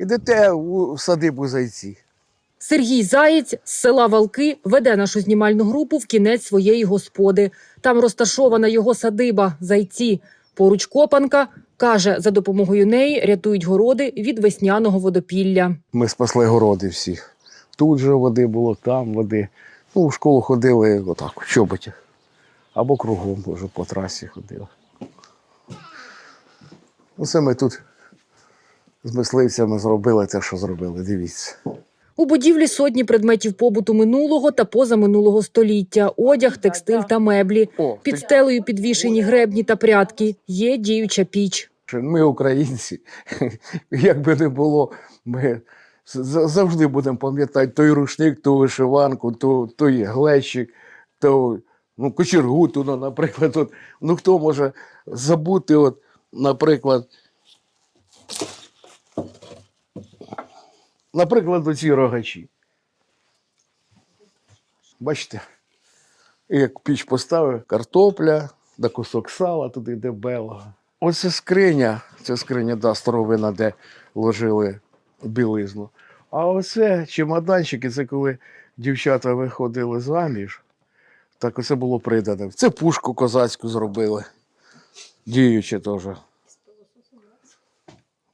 Ідете у садибу зайці. Сергій Заєць з села Валки веде нашу знімальну групу в кінець своєї господи. Там розташована його садиба зайці. Поруч копанка каже, за допомогою неї рятують городи від весняного водопілля. Ми спасли городи всіх. Тут же води було, там води. Ну, в школу ходили отак, в чоботях. Або кругом, може, по трасі ходили. Усе ми тут з мисливцями зробили те, що зробили. Дивіться. У будівлі сотні предметів побуту минулого та позаминулого століття: одяг, текстиль та меблі. Під стелею підвішені гребні та прядки. Є діюча піч. Ми, українці, як би не було, ми завжди будемо пам'ятати той рушник, ту вишиванку, ту, той глечик, то ну, кочергу, ну, наприклад, от, ну хто може забути, от, наприклад, наприклад, оці рогачі. Бачите, як піч поставив, картопля, да кусок сала, туди йде белого. Оце скриня, це скриня, да, старовина, де ложили білизну. А оце чемоданчики, це коли дівчата виходили заміж, так оце було придане. Це пушку козацьку зробили. Діюче теж.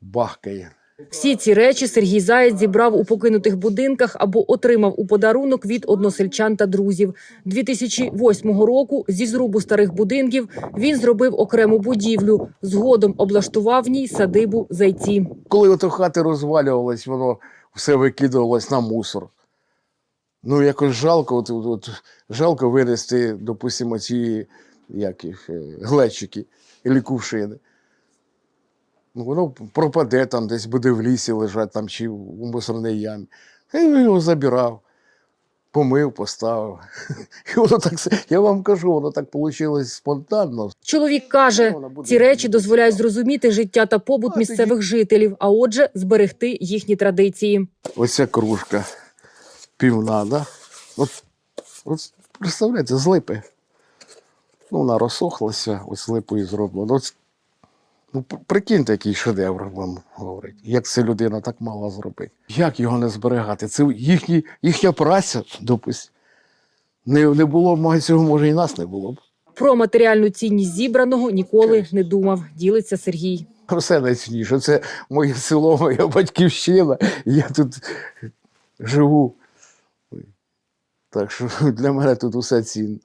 Бахкає. Всі ці речі Сергій Заєць зібрав у покинутих будинках або отримав у подарунок від односельчан та друзів. 2008 року зі зрубу старих будинків він зробив окрему будівлю. Згодом облаштував в ній садибу зайці. Коли ото хати розвалювались, воно все викидувалось на мусор. Ну, якось жалко, от, от, жалко винести, допустимо, ці як їх, е, глечики і кувшини. Ну, воно пропаде там, десь буде в лісі лежати там, чи у мусорній ямі. Я його забирав, помив, поставив. І воно так, я вам кажу, воно так вийшло спонтанно. Чоловік каже, ці речі дозволяють зрозуміти життя та побут місцевих жителів, а отже, зберегти їхні традиції. Оця кружка півна, да? От, от представляєте, з липи. Ну, вона розсохлася, ось з липою зроблено. От, ну, прикиньте, який шедевр вам говорить. Як це людина так мала зробити? Як його не зберігати? Це їхні, їхня праця, допустим. Не, не було б цього, може, і нас не було б. Про матеріальну цінність зібраного ніколи не думав. Ділиться Сергій. Все найцінніше. Це моє село, моя батьківщина. Я тут живу. Так що для мене тут усе цінно.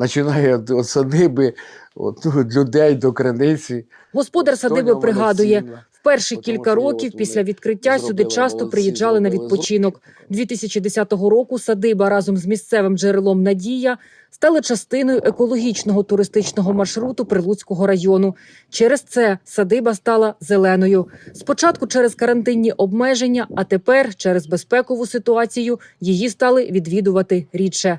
Починає від садиби, от, ну, від людей до криниці. Господар садиби пригадує, перші кілька років після відкриття сюди часто приїжджали на відпочинок. зробили. 2010 року садиба разом з місцевим джерелом Надія стали частиною екологічного туристичного маршруту Прилуцького району. Через це садиба стала зеленою. Спочатку через карантинні обмеження, а тепер через безпекову ситуацію її стали відвідувати рідше.